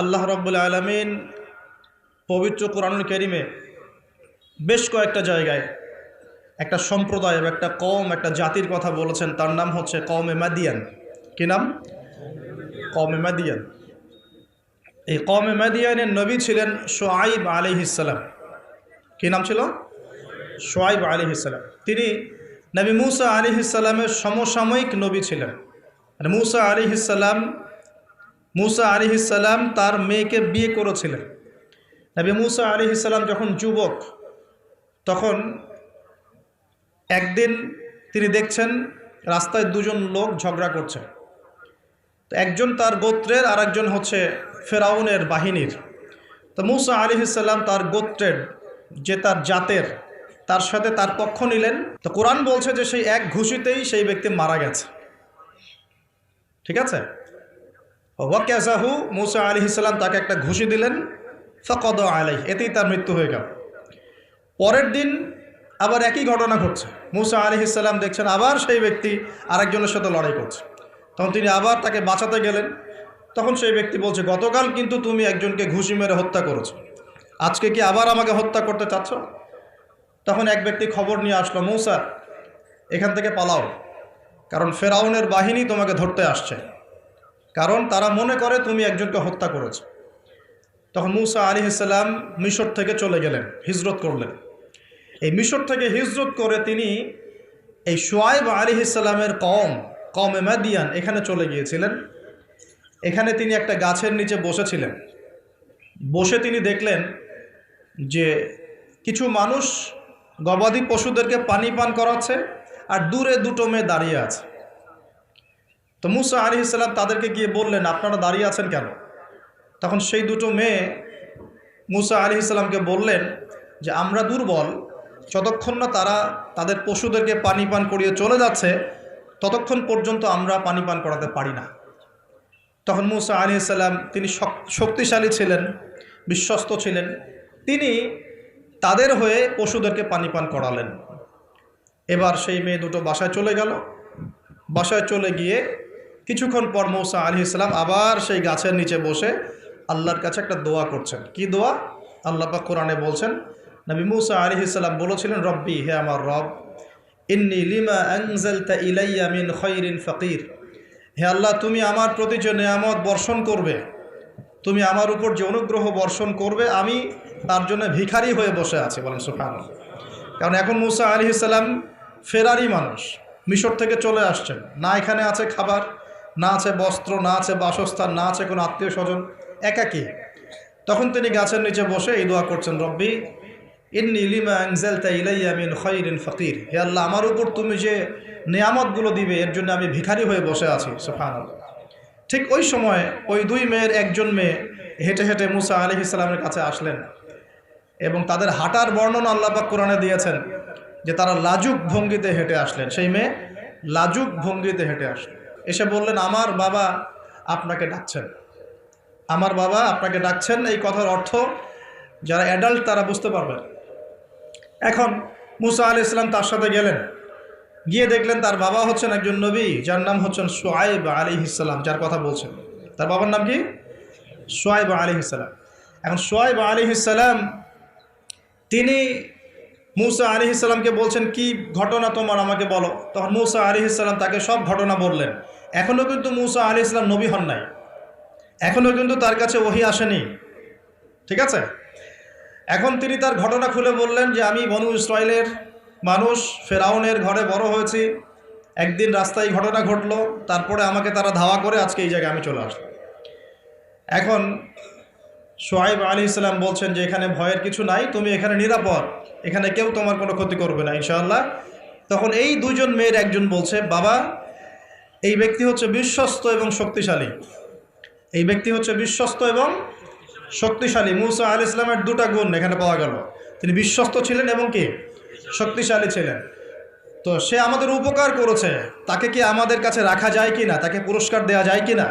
আল্লাহ রব্বুল আলমিন পবিত্র কোরআনুল করিমে বেশ কয়েকটা জায়গায় একটা সম্প্রদায় একটা কম একটা জাতির কথা বলেছেন। তার নাম হচ্ছে কমে মাদিয়ান। কি নাম? কমে মাদিয়ান। এই কমে মাদিয়ানের নবী ছিলেন সোয়াইব আলিহিসাল্লাম কি নাম ছিল? সোয়াইব আলিহিসাল্লাম তিনি নবী মুসা আলিহিসাল্লামের সমসাময়িক নবী ছিলেন। মুসা আলিহিসাল্লাম মুসা আলিহিসাল্লাম তার মেয়েকে বিয়ে করেছিলেন। নবী মুসা আলিহিসাল্লাম যখন যুবক, তখন একদিন তিনি দেখছেন রাস্তায় দুজন লোক ঝগড়া করছে। তো একজন তার গোত্রের আর একজন হচ্ছে ফেরাউনের বাহিনীর। তো মুসা আলিহিসাল্লাম তার গোত্রের, যে তার জাতের, তার সাথে তার পক্ষ নিলেন। তো কোরআন বলছে যে সেই এক ঘুষিতেই সেই ব্যক্তি মারা গেছে। ঠিক আছে? ওয়াক্যাজাহু মুসা আলি ইসলাম তাকে একটা ঘুষি দিলেন, ফকদ আলাই এতেই তার মৃত্যু হয়ে গেল। পরের দিন আবার একই ঘটনা ঘটছে। মুসা আলি ইসলাম দেখছেন আবার সেই ব্যক্তি আরেকজনের সাথে লড়াই করছে। তখন তিনি আবার তাকে বাঁচাতে গেলেন। তখন সেই ব্যক্তি বলছে, গতকাল কিন্তু তুমি একজনকে ঘুষি মেরে হত্যা করেছ। আজকে কি আবার আমাকে হত্যা করতে চাচ্ছ? তখন এক ব্যক্তি খবর নিয়ে আসলো, মৌসা, এখান থেকে পালাও। কারণ ফেরাউনের বাহিনী তোমাকে ধরতে আসছে। কারণ তারা মনে করে তুমি একজনকে হত্যা করেছ। তখন মুসা আলী ইসলাম মিশর থেকে চলে গেলেন, হিজরত করলেন। এই মিশর থেকে হিজরত করে তিনি এই সোয়াইব আলী ইসলামের কম কম এমাদিয়ান এখানে চলে গিয়েছিলেন। এখানে তিনি একটা গাছের নিচে বসেছিলেন। বসে তিনি দেখলেন যে কিছু মানুষ গবাদি পশুদেরকে পানি পান করাচ্ছে আর দূরে দুটো মেয়ে দাঁড়িয়ে আছে। তো মুসা আলি ইসলাম তাদেরকে গিয়ে বললেন, আপনারা দাঁড়িয়ে আছেন কেন? তখন সেই দুটো মেয়ে মুসা আলি ইসলামকে বললেন যে, আমরা দুর্বল, যতক্ষণ না তারা তাদের পশুদেরকে পানি পান করিয়ে চলে যাচ্ছে, ততক্ষণ পর্যন্ত আমরা পানি পান করাতে পারি না। তখন মুসা আলি ইসলাম তিনি শক্তিশালী ছিলেন, বিশ্বস্ত ছিলেন। তিনি তাদের হয়ে পশুদেরকে পানি পান করালেন। এবার সেই মেয়ে দুটো বাসায় চলে গেল। বাসায় চলে গিয়ে কিছুক্ষণ পর মৌসা আলি ইসলাম আবার সেই গাছের নিচে বসে আল্লাহর কাছে একটা দোয়া করছেন। কি দোয়া? আল্লাহ পাক কোরআনে বলছেন, নবী মুসা আলি ইসলাম বলেছিলেন, রব্বি হে আমার রব, ইন্নি লিমা আনজালতা ইলাইয়া মিন খৈরিন ফকির। হে আল্লাহ, তুমি আমার প্রতি যে নিয়ামত বর্ষণ করবে, তুমি আমার উপর যে অনুগ্রহ বর্ষণ করবে, আমি তার জন্য ভিখারি হয়ে বসে আছি বলেন সুফান কারণ এখন মুসা আলি ইসলাম ফেরারি মানুষ, মিশর থেকে চলে আসছেন, না এখানে আছে খাবার না আছে বস্ত্র, না আছে বাসস্থান, না আছে কোনো আত্মীয় স্বজন একাকি। তখন তিনি গাছের নিচে বসে এই দোয়া করছেন, রব্বি, ইন্নি লিমা আংজালতা ইলাইয়া মিন খৈরিন ফকির। হে আল্লাহ, আমার উপর তুমি যে নিয়ামতগুলো দিবে, এর জন্য আমি ভিখারি হয়ে বসে আছি সুফান ঠিক ওই সময় ওই দুই মেয়ের একজন মেয়ে হেঁটে হেঁটে মুসা আলি ইসলামের কাছে আসলেন এবং তাদের হাঁটার বর্ণনা আল্লাপাক কোরআনে দিয়েছেন যে তারা লাজুক ভঙ্গিতে হেঁটে আসলেন। সেই মেয়ে লাজুক ভঙ্গিতে হেঁটে আসলেন এসে বললেন, আমার বাবা আপনাকে ডাকছেন। আমার বাবা আপনাকে ডাকছেন, এই কথার অর্থ যারা অ্যাডাল্ট তারা বুঝতে পারবেন এখন মুসা আলি ইসলাম তার সাথে গেলেন। গিয়ে দেখলেন তার বাবা হচ্ছেন একজন নবী, যার নাম হচ্ছেন সোয়াইব আলী ইসাল্লাম যার কথা বলছেন। তার বাবার নাম কি? সোয়াইব আলী ইসাল্লাম এখন সোয়াইব আলী ইসাল্লাম তিনি মুসা আলি ইসলামকে বলছেন, কি ঘটনা তোমার আমাকে বলো? তখন মুসা আলি ইসলাম তাকে সব ঘটনা বললেন। এখনও কিন্তু মুসা আলি ইসলাম নবী হন নাই। এখনও কিন্তু তার কাছে ওহি আসেনি। ঠিক আছে? এখন তিনি তার ঘটনা খুলে বললেন যে, আমি বনু ইসরায়েলের মানুষ, ফেরাউনের ঘরে বড় হয়েছি। একদিন রাস্তায় ঘটনা ঘটলো। তারপরে আমাকে তারা ধাওয়া করে আজকে এই জায়গায় আমি চলে আসলাম। এখন সোহাইব আলী ইসলাম বলছেন যে, এখানে ভয়ের কিছু নাই। তুমি এখানে নিরাপদ। এখানে কেউ তোমার কোনো ক্ষতি করবে না, ইনশাআল্লাহ। তখন এই দুজন মেয়ের একজন বলছে, বাবা এই ব্যক্তি হচ্ছে বিশ্বস্ত এবং শক্তিশালী। এই ব্যক্তি হচ্ছে বিশ্বস্ত এবং শক্তিশালী। মুসা আল ইসলামের দুটা গুণ এখানে পাওয়া গেল। তিনি বিশ্বস্ত ছিলেন এবং কি? শক্তিশালী ছিলেন। তো সে আমাদের উপকার করেছে। তাকে কি আমাদের কাছে রাখা যায় কি না তাকে পুরস্কার দেয়া যায় কি না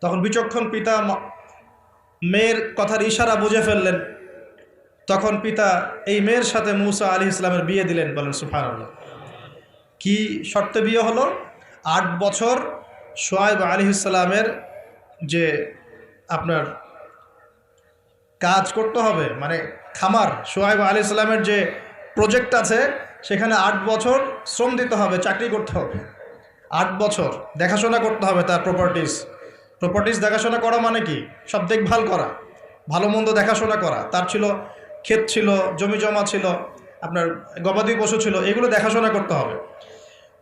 তখন বিচক্ষণ পিতা মেয়ের কথার ইশারা বুঝে ফেললেন। তখন পিতা এই মেয়ের সাথে মুসা আলী ইসলামের বিয়ে দিলেন। বলেন সুফান কি শর্তে বিয়ে হলো? আট বছর সোয়াইব আলী ইসলামের যে আপনার কাজ করতে হবে মানে খামার, সোহাইব আলী ইসলামের যে প্রজেক্ট আছে, সেখানে আট বছর শ্রম দিতে হবে, চাকরি করতে হবে। আট বছর দেখাশোনা করতে হবে তার প্রপার্টিস প্রপার্টিস দেখাশোনা করা মানে কি? সব দেখভাল করা, ভালো মন্দ দেখাশোনা করা। তার ছিল ক্ষেত ছিল, জমি জমা ছিল, আপনার গবাদি পশু ছিল, এগুলো দেখাশোনা করতে হবে।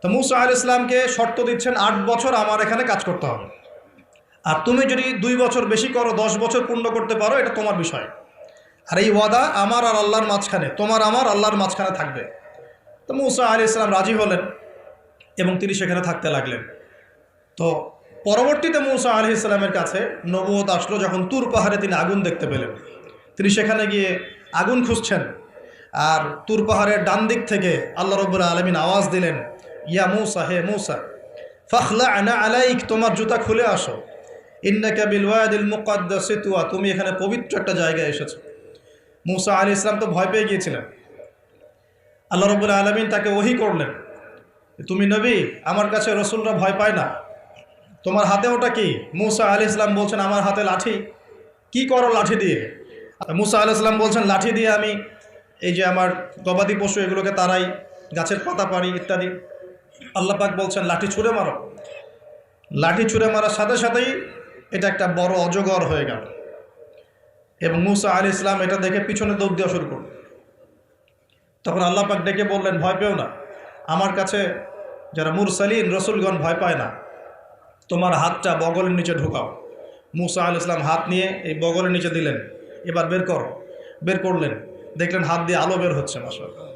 তো মুসা আল ইসলামকে শর্ত দিচ্ছেন আট বছর আমার এখানে কাজ করতে হবে। আর তুমি যদি দুই বছর বেশি করো, দশ বছর পূর্ণ করতে পারো, এটা তোমার বিষয়। আর এই ওয়াদা আমার আর আল্লাহর মাঝখানে, তোমার আমার আল্লাহর মাঝখানে থাকবে। তো মুসা আলি ইসলাম রাজি হলেন এবং তিনি সেখানে থাকতে লাগলেন। তো পরবর্তীতে মৌসা আলি ইসলামের কাছে নবুয়ত আসলো যখন তুর পাহাড়ে তিনি আগুন দেখতে পেলেন। তিনি সেখানে গিয়ে আগুন খুঁজছেন। আর তুর পাহাড়ের ডান দিক থেকে আল্লাহ রব্বুল্লা আলমিন আওয়াজ দিলেন ইয়া মৌসা, হে মৌসা ফখলা আনা আলাইক, তোমার জুতা খুলে আসো। ইন্নাকা বিল ওয়াদিল মুকাদ্দাস তুয়া, তুমি এখানে পবিত্র একটা জায়গায় এসেছ। মুসা আলী ইসলাম তো ভয় পেয়ে গিয়েছিলেন। আল্লাহ রবুল্লা আলমিন তাকে ওহি করলেন তুমি নবী, আমার কাছে রসুলরা ভয় পায় না। তোমার হাতে ওটা কি? মুসা আলী ইসলাম বলছেন, আমার হাতে লাঠি। কি করো লাঠি দিয়ে? মুসা আলি ইসলাম বলছেন, লাঠি দিয়ে আমি এই যে আমার গবাদি পশু এগুলোকে তারাই গাছের পাতা পারি ইত্যাদি। আল্লাহ পাক বলছেন, লাঠি ছুঁড়ে মারো। লাঠি ছুঁড়ে মারার সাথে সাথেই এটা একটা বড় অজগর হয়ে গেল। এবং মুসা আলি ইসলাম এটা দেখে পিছনে দৌড় দেওয়া শুরু করল। তখন আল্লাহ পাক ডেকে বললেন, ভয় পেও না। আমার কাছে যারা মুরসালিন, রসুলগণ ভয় পায় না। তোমার হাতটা বগলের নিচে ঢুকাও। মুসা আল ইসলাম হাত নিয়ে এই বগলের নিচে দিলেন। এবার বের করো। বের করলেন। দেখলেন হাত দিয়ে আলো বের হচ্ছে মাসা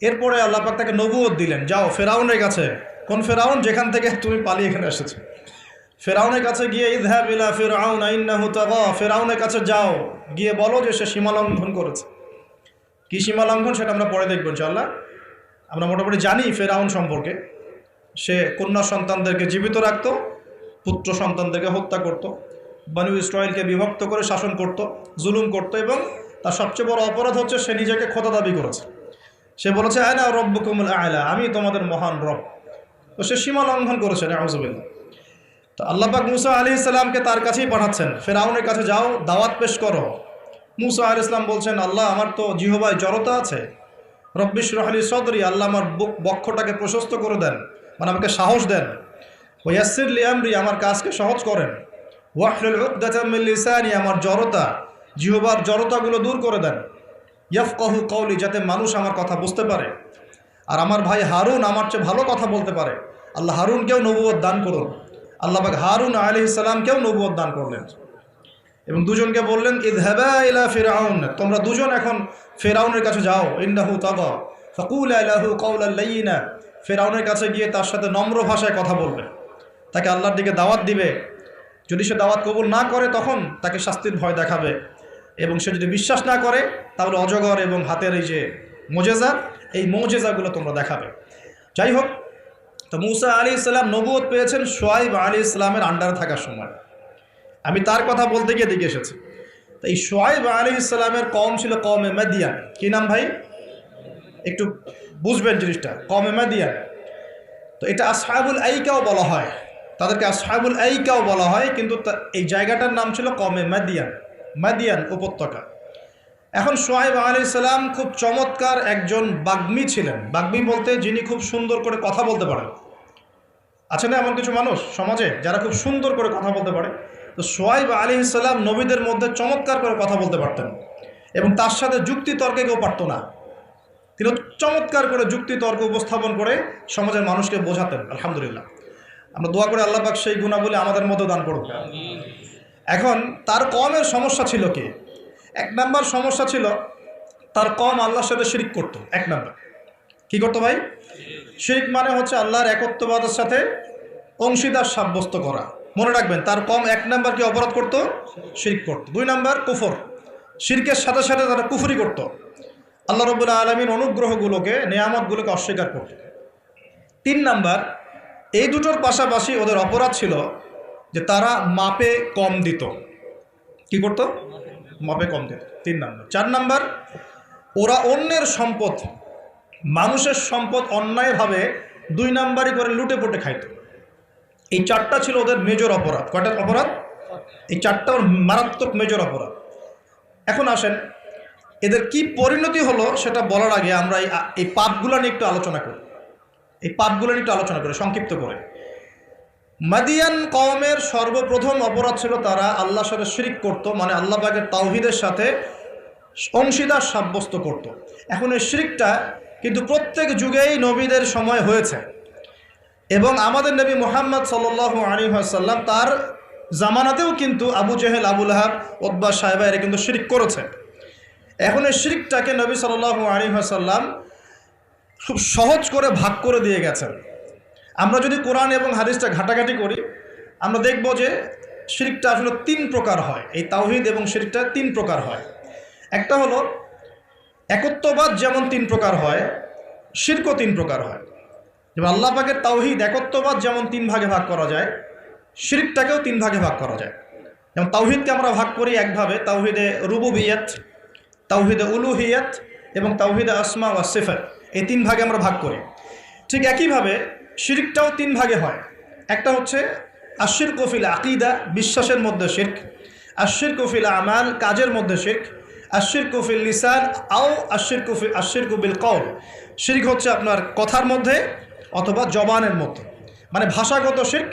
এরপরে আল্লাহ পাক তাকে নবুয়ত দিলেন, যাও, ফেরাউনের কাছে। কোন ফেরাউন? যেখান থেকে তুমি পালিয়ে এখানে এসেছ। ফেরাউনের কাছে গিয়ে ইদহাব ইলা ফেরাউন আইন্নাহু তাগা। ফেরাউনের কাছে যাও, গিয়ে বলো যে সে সীমা লঙ্ঘন করেছে। কী সীমা লঙ্ঘন সেটা আমরা পরে দেখব ইনশাআল্লাহ। আমরা মোটামুটি জানি ফেরাউন সম্পর্কে। সে কন্যা সন্তানদেরকে জীবিত রাখত, পুত্র সন্তানদেরকে হত্যা করত, বানু ইসরায়েলকে বিভক্ত করে শাসন করত, জুলুম করত এবং তার সবচেয়ে বড় অপরাধ হচ্ছে সে নিজেকে খোদা দাবি করেছে। সে বলেছে আয়না রব্ব কুমুল আয়লা আমি তোমাদের মহান রব। তো সে সীমা লঙ্ঘন করেছে, নাউজুবিল্লাহ। তো আল্লাপাক মুসা আলি ইসলামকে তার কাছেই পাঠাচ্ছেন, ফেরাউনের কাছে যাও, দাওয়াত পেশ করো। মুসা আলি ইসলাম বলছেন, আল্লাহ, আমার তো জিহবায় জড়তা আছে। রব্বিশ রহলি সদরি, আল্লাহ আমার বুক, বক্ষটাকে প্রশস্ত করে দেন মানে আমাকে সাহস দেন। ওয়াসির লিয়ামরি আমার কাজকে সহজ করেন। ওয়াহলুল উকদাতামিল্লিসানি আমার জড়তা, জিহবার জড়তাগুলো দূর করে দেন। ইয়াফকাহু কৌলি যাতে মানুষ আমার কথা বুঝতে পারে। আর আমার ভাই হারুন আমার চেয়ে ভালো কথা বলতে পারে। আল্লাহ হারুনকেও নবুয়ত দান করুন। আল্লাহ পাক হারুন আলি ইসলামকেও নবুয়ত দান করলেন। এবং দুজনকে বললেন ইদ হেবা ইলা ফেরাউন তোমরা দুজন এখন ফেরাউনের কাছে যাও ইন্দাহু তাগা ফকুল আলাহু কৌলাল্লাইনা ফেরাউনের কাছে গিয়ে তার সাথে নম্র ভাষায় কথা বলবে। তাকে আল্লাহর দিকে দাওয়াত দিবে। যদি সে দাওয়াত কবুল না করে, তখন তাকে শাস্তির ভয় দেখাবে। এবং সে যদি বিশ্বাস না করে, তাহলে অজগর এবং হাতের এই যে মোজেজা, এই মোজেজাগুলো তোমরা দেখাবে। যাই হোক, তো মুসা আলী ইসলাম নবুয়ত পেয়েছেন সোয়াইব আলী ইসলামের আন্ডারে থাকার সময়। আমি তার কথা বলতে গিয়ে দিকে এসেছি। তো এই সোয়াইব আলী ইসলামের কম ছিল কমে মেদিয়ান। কি নাম ভাই? একটু বুঝবেন জিনিসটা কমে মেদিয়ান। তো এটা আসহাবুল আইকাও বলা হয়। তাদেরকে আসহাবুল আইকাও বলা হয়, কিন্তু এই জায়গাটার নাম ছিল কমে মাদিয়ান। মাদিয়ান উপত্যকা। এখন সোহাইব আলী খুব চমৎকার একজন বাগ্মী ছিলেন। বাগ্মী বলতে যিনি খুব সুন্দর করে কথা বলতে পারেন। আছে না এমন কিছু মানুষ সমাজে যারা খুব সুন্দর করে কথা বলতে পারে? তো সোহাইব আলী নবীদের মধ্যে চমৎকার করে কথা বলতে পারতেন এবং তার সাথে যুক্তি তর্কে কেউ পারত না। তিনি চমৎকার করে যুক্তি তর্ক উপস্থাপন করে সমাজের মানুষকে বোঝাতেন। আলহামদুলিল্লাহ। আমরা দোয়া করে আল্লাহ পাক সেই গুণাবলী আমাদের মধ্যে দান করব এখন তার কমের সমস্যা ছিল কি? এক নাম্বার সমস্যা ছিল তার কম আল্লাহর সাথে শিরিক করতো, এক নাম্বার। কি করতো ভাই? শিরিক মানে হচ্ছে আল্লাহর একত্ববাদের সাথে অংশীদার সাব্যস্ত করা। মনে রাখবেন, তার কম এক নাম্বার কি অপরাধ করতো? শিরিক করতো। দুই নাম্বার, কুফর। শিরকের সাথে সাথে তারা কুফরি করত। আল্লাহ রবুল্লাহ আলমীর অনুগ্রহগুলোকে, নিয়ামতগুলোকে অস্বীকার করত তিন নাম্বার, এই দুটোর পাশাপাশি ওদের অপরাধ ছিল যে তারা মাপে কম দিত। কি করত? মাপে কম দিত। তিন নম্বর। চার নম্বর, ওরা অন্যের সম্পদ, মানুষের সম্পদ অন্যায়ভাবে দুই নাম্বারই করে লুটে পুটে খাইত। এই চারটা ছিল ওদের মেজর অপরাধ। কয়টার অপরাধ? এই চারটা মারাত্মক মেজর অপরাধ। এখন আসেন, এদের কি পরিণতি হলো সেটা বলার আগে আমরা এই পাপগুলো নিয়ে একটু আলোচনা করি। এই পাপগুলো নিয়ে একটু আলোচনা করি, সংক্ষিপ্ত করে। মাদিয়ান কওমের সর্বপ্রথম অপরাধ ছিল তারা আল্লাহ সাথে শিরিক করত মানে আল্লাহ পাকের তাওহিদের সাথে অংশীদার সাব্যস্ত করত। এখন এই শিরিকটা কিন্তু প্রত্যেক যুগেই নবীদের সময় হয়েছে। এবং আমাদের নবী মোহাম্মদ সাল আলী সাল্লাম তার জামানাতেও কিন্তু আবু জেহেল আবুল আহাব ওদ্বা সাহেবা এরা কিন্তু শিরিক করেছে। এখন এই শিরিকটাকে নবী সাল আলী সাল্লাম খুব সহজ করে ভাগ করে দিয়ে গেছেন। আমরা যদি কোরআন এবং হাদিসটা ঘাটাঘাটি করি, আমরা দেখব যে শিরিকটা আসলে তিন প্রকার হয়। এই তাওহিদ এবং শিরিকটা তিন প্রকার হয়। একটা হলো, একত্ববাদ যেমন তিন প্রকার হয়, শিরকও তিন প্রকার হয়। যেমন আল্লাহ পাকের তাওহিদ একত্ববাদ যেমন তিন ভাগে ভাগ করা যায়, শিরিকটাকেও তিন ভাগে ভাগ করা যায়। যেমন তাওহিদকে আমরা ভাগ করি একভাবে, তাওহিদে রুবুবিয়াত, তাওহিদে উলুহিয়াত এবং তাওহিদে আসমা ওয়া সিফাত। এই তিন ভাগে আমরা ভাগ করি। ঠিক একইভাবে শিরিকটাও তিন ভাগে হয়। একটা হচ্ছে আশির কফিল আকিদা, বিশ্বাসের মধ্যে শির্ক। আশির কফিল আমাল, কাজের মধ্যে শির্ক। আশির কফিল লিসান, আও আশির কফিল আশির কফিল কৌল শির্ক হচ্ছে আপনার কথার মধ্যে অথবা জবানের মধ্যে। মানে ভাষাগত শির্ক,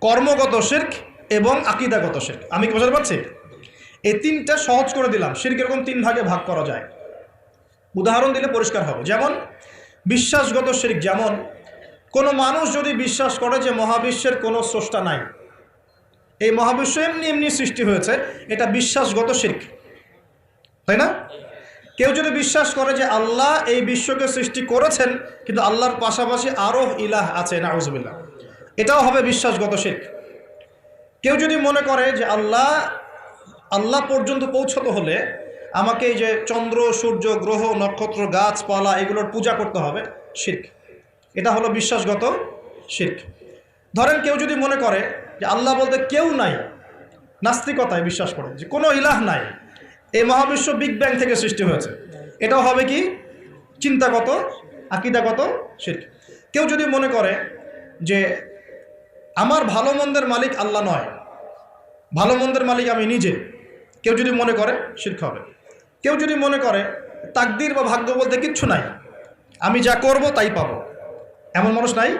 কর্মগত শির্ক এবং আকিদাগত শির্ক। আমি কি বোঝাতে পারছি? এই তিনটা সহজ করে দিলাম। শির্ক এরকম তিন ভাগে ভাগ করা যায়। উদাহরণ দিলে পরিষ্কার হবে। যেমন, বিশ্বাসগত শির্ক যেমন কোনো মানুষ যদি বিশ্বাস করে যে মহাবিশ্বের কোনো স্রষ্টা নাই, এই মহাবিশ্ব এমনি এমনি সৃষ্টি হয়েছে, এটা বিশ্বাসগত শির্ক। তাই না? কেউ যদি বিশ্বাস করে যে আল্লাহ এই বিশ্বকে সৃষ্টি করেছেন, কিন্তু আল্লাহর পাশাপাশি আরও ইলাহ আছে, নাউজবিল্লাহ। এটাও হবে বিশ্বাসগত শির্ক। কেউ যদি মনে করে যে আল্লাহ আল্লাহ পর্যন্ত পৌঁছতে হলে আমাকে এই যে চন্দ্র, সূর্য, গ্রহ, নক্ষত্র, গাছপালা এগুলোর পূজা করতে হবে, শির্ক। এটা হলো বিশ্বাসগত শির্ক। ধরেন কেউ যদি মনে করে যে আল্লাহ বলতে কেউ নাই, নাস্তিকতায় বিশ্বাস করে, যে কোনো ইলাহ নাই, এই মহাবিশ্ব বিগ ব্যাং থেকে সৃষ্টি হয়েছে। এটাও হবে কি? চিন্তাগত, আকিদাগত শির্ক। কেউ যদি মনে করে যে আমার ভালো মন্দের মালিক আল্লাহ নয়, ভালো মন্দের মালিক আমি নিজে, কেউ যদি মনে করে, শির্ক হবে। কেউ যদি মনে করে, তাকদির বা ভাগ্য বলতে কিচ্ছু নাই, আমি যা করব তাই পাবো। এমন মানুষ নাই।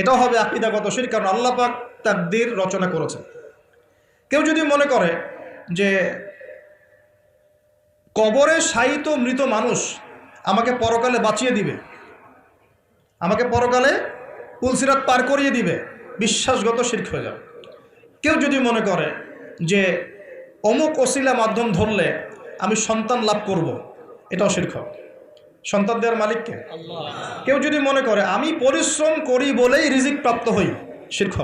এটাও হবে আকিদাগত শির, কারণ আল্লাহ পাক তাকদির রচনা করেছেন। কেউ যদি মনে করে যে কবরে শায়িত মৃত মানুষ আমাকে পরকালে বাঁচিয়ে দিবে, আমাকে পরকালে তুলসিরাত পার করিয়ে দিবে, বিশ্বাসগত শির্ক হয়ে যাবে। কেউ যদি মনে করে যে অমুক অশিলা মাধ্যম ধরলে আমি সন্তান লাভ করব, এটাও শির্ক সন্তান দেওয়ার মালিককে। কেউ যদি মনে করে, আমি পরিশ্রম করি বলেই রিজিক প্রাপ্ত হই শির্ক।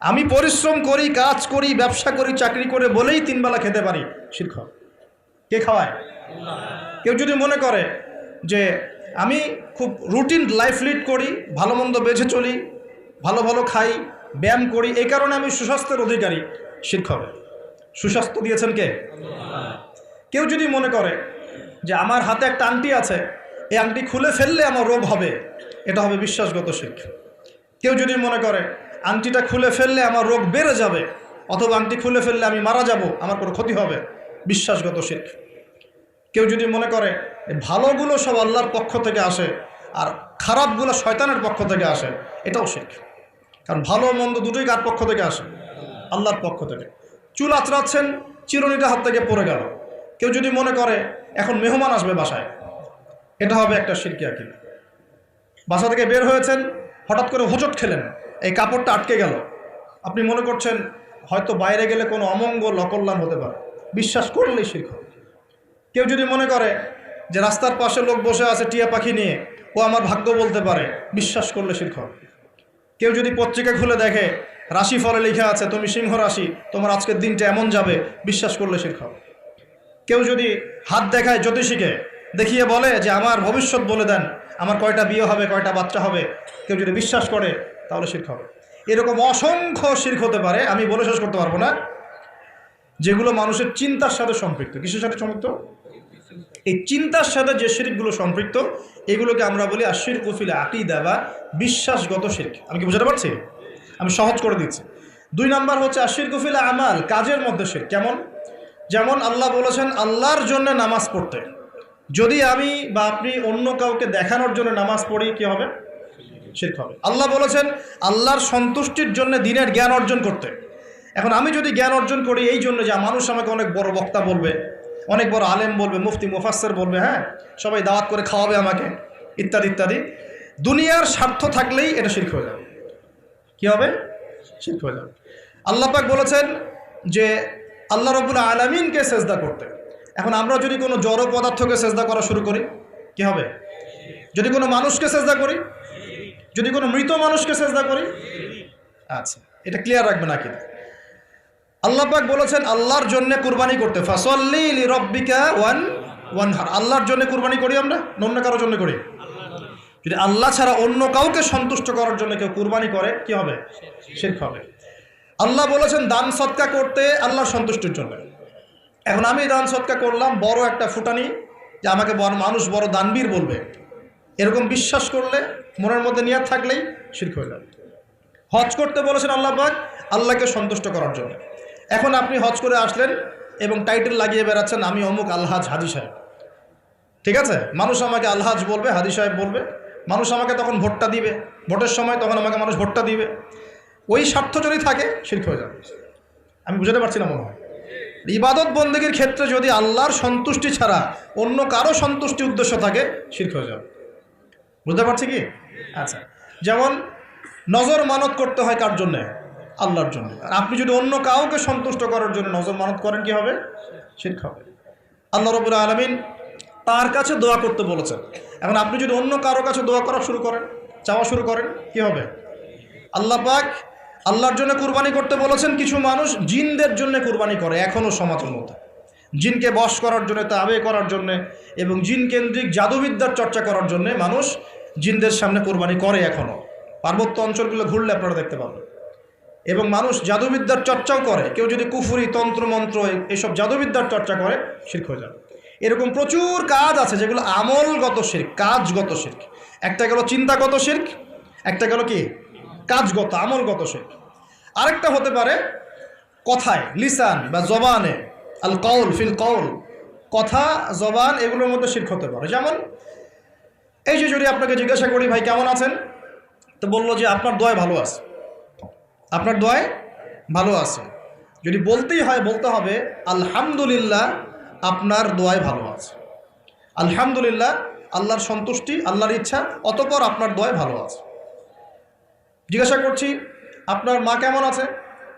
আমি পরিশ্রম করি, কাজ করি, ব্যবসা করি, চাকরি করে বলেই তিনবেলা খেতে পারি শির্ক। কে খাওয়ায়? কেউ যদি মনে করে যে, আমি খুব রুটিন লাইফ লিড করি, ভালো মন্দ বেছে চলি, ভালো ভালো খাই, ব্যায়াম করি, এই কারণে আমি সুস্বাস্থ্যের অধিকারী শির্ক। সুস্বাস্থ্য দিয়েছেন কে? কেউ যদি মনে করে যে আমার হাতে একটা আংটি আছে, এই আংটি খুলে ফেললে আমার রোগ হবে। এটা হবে বিশ্বাসগত শিখ কেউ যদি মনে করে, আংটিটা খুলে ফেললে আমার রোগ বেড়ে যাবে, অথবা আংটি খুলে ফেললে আমি মারা যাব, আমার কোনো ক্ষতি হবে। বিশ্বাসগত শিখ কেউ যদি মনে করে ভালোগুলো সব আল্লাহর পক্ষ থেকে আসে, আর খারাপগুলো শয়তানের পক্ষ থেকে আসে, এটাও শিখ কারণ ভালো মন্দ দুটোই কার পক্ষ থেকে আসে? আল্লাহর পক্ষ থেকে। চুল আঁচড়াচ্ছেন, চিরুনিটা হাত থেকে পড়ে গেল। কেউ যদি মনে করে, এখন মেহমান আসবে বাসায়, এটা হবে একটা শিরকি আকিল বাসা থেকে বের হয়েছেন, হঠাৎ করে হোঁচট খেলেন, এই কাপড়টা আটকে গেল। আপনি মনে করছেন, হয়তো বাইরে গেলে কোনো অমঙ্গল, অকল্যাণ হতে পারে। বিশ্বাস করলেই শির্ক কেউ যদি মনে করে যে রাস্তার পাশে লোক বসে আছে টিয়া পাখি নিয়ে, ও আমার ভাগ্য বলতে পারে, বিশ্বাস করলে শির্ক কেউ যদি পত্রিকা খুলে দেখে, রাশি ফলে লেখা আছে, তুমি সিংহ রাশি, তোমার আজকের দিনটা এমন যাবে, বিশ্বাস করলে শির্ক হবে। কেউ যদি হাত দেখায় জ্যোতিষীকে দেখিয়ে বলে যে আমার ভবিষ্যৎ বলে দেন, আমার কয়টা বিয়ে হবে, কয়টা বাচ্চা হবে, কেউ যদি বিশ্বাস করে, তাহলে শির্ক হবে। এরকম অসংখ্য শির্ক হতে পারে, আমি বলে শেষ করতে পারব না, যেগুলো মানুষের চিন্তার সাথে সম্পৃক্ত। কিসের সাথে সম্পৃক্ত? এই চিন্তার সাথে যে শিরিকগুলো সম্পৃক্ত, এগুলোকে আমরা বলি আশির কফিলে আকিদা বা বিশ্বাসগত শির্ক। আমি কি বুঝাতে পারছি? আমি সহজ করে দিচ্ছি। দুই নাম্বার হচ্ছে আশির কুফিল আমাল, কাজের মধ্যে শির কেমন? যেমন আল্লাহ বলেছেন, আল্লাহর জন্য নামাজ পড়তে। যদি আমি বা আপনি অন্য কাউকে দেখানোর জন্য নামাজ পড়ি, কি হবে? শির্ক হবে। আল্লাহ বলেছেন, আল্লাহর সন্তুষ্টির জন্য দিনের জ্ঞান অর্জন করতে। এখন আমি যদি জ্ঞান অর্জন করি, এই জন্য যে মানুষ আমাকে অনেক বড় বক্তা বলবে, অনেক বড় আলেম বলবে, মুফতি, মুফাসসর বলবে হ্যাঁ? সবাই দাওয়াত করে খাওয়াবে আমাকে, ইত্যাদি ইত্যাদি। দুনিয়ার স্বার্থ থাকলেই এটা শির্ক হয়ে যাবে। কী হবে? শির্ক হয়ে যাবে। আল্লাহ পাক বলেছেন যে আল্লাহ রবুল আলমিনকে সেজদা করতে। এখন আমরা যদি কোনো জড় পদার্থকে সেজদা করা শুরু করি, কি হবে? যদি কোনো মানুষকে সেজদা করি? যদি কোনো মৃত মানুষকে সেজদা করি? আচ্ছা এটা ক্লিয়ার রাখবেন আকিদ। আল্লাহ পাক বলেছেন, আল্লাহর জন্য কুরবানি করতে। ফাসল্লি রব্বিকা ওয়ান ওয়ান হার আল্লাহর জন্য কুরবানি করি আমরা? অন্য কারোর জন্য করি? যদি আল্লাহ ছাড়া অন্য কাউকে সন্তুষ্ট করার জন্য কেউ কুরবানি করে, কি হবে? শিরক হবে। আল্লাহ বলেছেন, দান সৎকা করতে আল্লাহর সন্তুষ্টির জন্য। এখন আমি দান সৎকা করলাম, বড় একটা ফুটানি, যে আমাকে বড় মানুষ, বড় দানবীর বলবে। এরকম বিশ্বাস করলে, মনের মধ্যে নিয়ে থাকলেই শির্ক হয়ে যাবে। হজ করতে বলেছেন আল্লাহ পাক, আল্লাহকে সন্তুষ্ট করার জন্য। এখন আপনি হজ করে আসলেন এবং টাইটেল লাগিয়ে বেড়াচ্ছেন, আমি অমুক আলহাজ হাজি সাহেব। ঠিক আছে? মানুষ আমাকে আলহাজ বলবে হাদি সাহেব বলবে। মানুষ আমাকে তখন ভোটটা দিবে। ভোটের সময় তখন আমাকে মানুষ ভোটটা দিবে। ওই স্বার্থ যদি থাকে, শির্ক হয়ে যাবে। আমি বুঝতে পারছি না মনে হয়। ইবাদত বন্দীগীর ক্ষেত্রে যদি আল্লাহর সন্তুষ্টি ছাড়া অন্য কারও সন্তুষ্টি উদ্দেশ্য থাকে, শির্ক হয়ে যাবে। বুঝতে পারছি কি? আচ্ছা। যেমন নজর মানত করতে হয় কার জন্যে? আল্লাহর জন্য। আর আপনি যদি অন্য কাউকে সন্তুষ্ট করার জন্য নজর মানত করেন, কি হবে? শির্ক হবে। আল্লাহ রবুল্লা আলমিন তার কাছে দোয়া করতে বলেছেন। এখন আপনি যদি অন্য কারও কাছে দোয়া করা শুরু করেন, চাওয়া শুরু করেন, কি হবে? আল্লাহ পাক আল্লাহর জন্য কুরবানি করতে বলেছেন, কিছু মানুষ জিনদের জন্য কুরবানি করে এখনও সমাজের মধ্যে জিনকে বশ করার জন্য, তাবে করার জন্য এবং জিন কেন্দ্রিক জাদুবিদ্যার চর্চা করার জন্য মানুষ জিনদের সামনে কোরবানি করে এখনও পার্বত্য অঞ্চলগুলো ঘুরলে আপনারা দেখতে পাবেন। এবং মানুষ জাদুবিদ্যার চর্চাও করে। কেউ যদি কুফুরি তন্ত্রমন্ত্র এইসব জাদুবিদ্যার চর্চা করে, শির্ক হয়ে যাবে। এরকম প্রচুর কাজ আছে যেগুলো আমলগত শির্ক, কাজগত শির্ক। একটা গেল চিন্তাগত শির্ক, একটা গেল কি? কাজগত, আমলগত শির্ক। আরেকটা হতে পারে কথায়, লিসান বা জবানে, আল কৌল ফিল কৌল কথা, জবান এগুলোর মধ্যে শির্ক হতে পারে। যেমন, এই যে যদি আপনাকে জিজ্ঞাসা করি, ভাই, কেমন আছেন? তো বলল যে, আপনার দোয়ায় ভালো আছে। আপনার দোয়ায় ভালো আছে। যদি বলতেই হয়, বলতে হবে, আলহামদুলিল্লাহ, আপনার দোয়ায় ভালো আছে। আলহামদুলিল্লাহ, আল্লাহর সন্তুষ্টি, আল্লাহর ইচ্ছা, অতপর আপনার দোয়ায় ভালো আছে। জিজ্ঞাসা করছি আপনার মা কেমন আছে?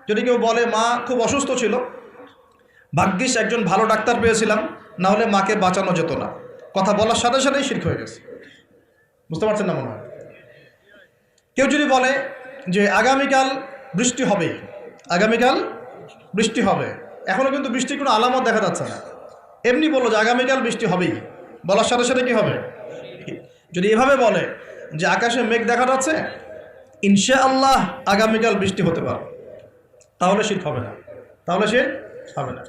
যদি কেউ বলে, মা খুব অসুস্থ ছিল। ভাগ্যিস একজন ভালো ডাক্তার পেয়েছিলাম, না হলে মাকে বাঁচানো যেত না। কথা বলার সাথে সাথেই শির্ক হয়ে গেছে। বুঝতে পারছেন না মনে হয়? কেউ যদি বলে যে, আগামীকাল বৃষ্টি হবে আগামীকাল বৃষ্টি হবে। এখনও কিন্তু বৃষ্টির কোনো আলামত দেখা যাচ্ছে না। এমনি বলল যে, আগামীকাল বৃষ্টি হবেই। বলার সাথে সাথে কী হবে? যদি এভাবে বলে যে, আকাশে মেঘ দেখা যাচ্ছে ইনশা আল্লাহ আগামীকাল বৃষ্টি হতে পারে। তাহলে শীত হবে না। তাহলে সে হবে না।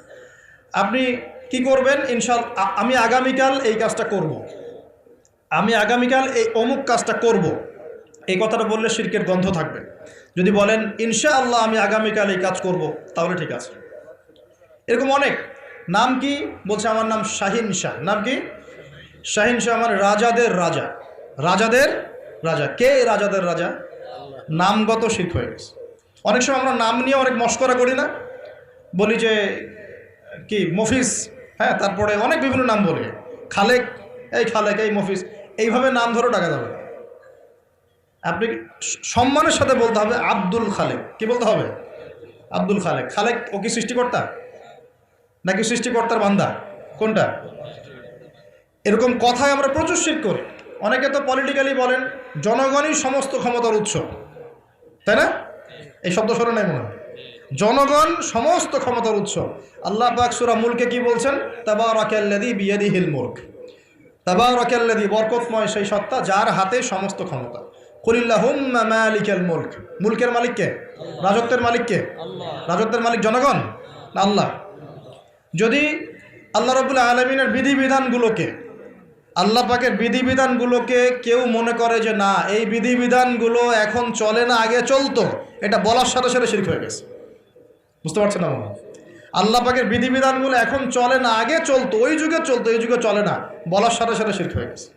আপনি কি করবেন? ইনশাল আমি আগামীকাল এই কাজটা করব। আমি আগামীকাল এই অমুক কাজটা করব। এই কথাটা বললে শিরকের গন্ধ থাকবে। যদি বলেন ইনশা আল্লাহ আমি আগামীকাল এই কাজ করব তাহলে ঠিক আছে। এরকম অনেক। নাম কি? বলছে আমার নাম শাহিন শাহ। নাম কি? শাহিন শাহ আমার রাজাদের রাজা। রাজাদের রাজা। কে রাজাদের রাজা? নামগত শিখ হয়ে গেছে। অনেক সময় আমরা নাম নিয়ে অনেক মস্করা করি না। বলি যে, কি মফিস হ্যাঁ তারপরে অনেক বিভিন্ন নাম বলি। খালেক, এই খালেক, এই মফিস এইভাবে নাম ধরে ডাকা যাবে আপনি সম্মানের সাথে বলতে হবে আব্দুল খালেক। কি বলতে হবে? আব্দুল খালেক। খালেক, ও কি সৃষ্টিকর্তা? নাকি সৃষ্টিকর্তার বান্দা? কোনটা? এরকম কথায় আমরা প্রচুর শির করি। অনেকে তো পলিটিক্যালি বলেন, জনগণই সমস্ত ক্ষমতার উৎস। তাই না? এই শব্দ শোনে নাই মনে হয়? জনগণ সমস্ত ক্ষমতার উৎস। আল্লাহ পাক সূরা মুলকে কি বলছেন? তাবারাকাল্লাযী বিয়াদিহিল মুলক। তাবারাকাল্লাযী বরকতময় সেই সত্তা যার হাতে সমস্ত ক্ষমতা। কুলিল্লাহুম্মা মালিকাল মুলক। মুলকের মালিক কে? রাজত্বের মালিক কে? রাজত্বের মালিক জনগণ? আল্লাহ। যদি আল্লাহ রবুল্লা আলমিনের বিধিবিধানগুলোকে আল্লাহ পাকের বিধিবিধানগুলোকে কেউ মনে করে যে না, এই বিধিবিধানগুলো এখন চলে না, আগে চলতো। এটা বলার সাথে সাথে শিরক হয়ে গেছে। বুঝতে পারছেন না আল্লাহ পাকের বিধিবিধানগুলো এখন চলে না, আগে চলতো, ওই যুগে চলতো, এই যুগে চলে না, বলার সাথে সাথে শিরক হয়ে গেছে।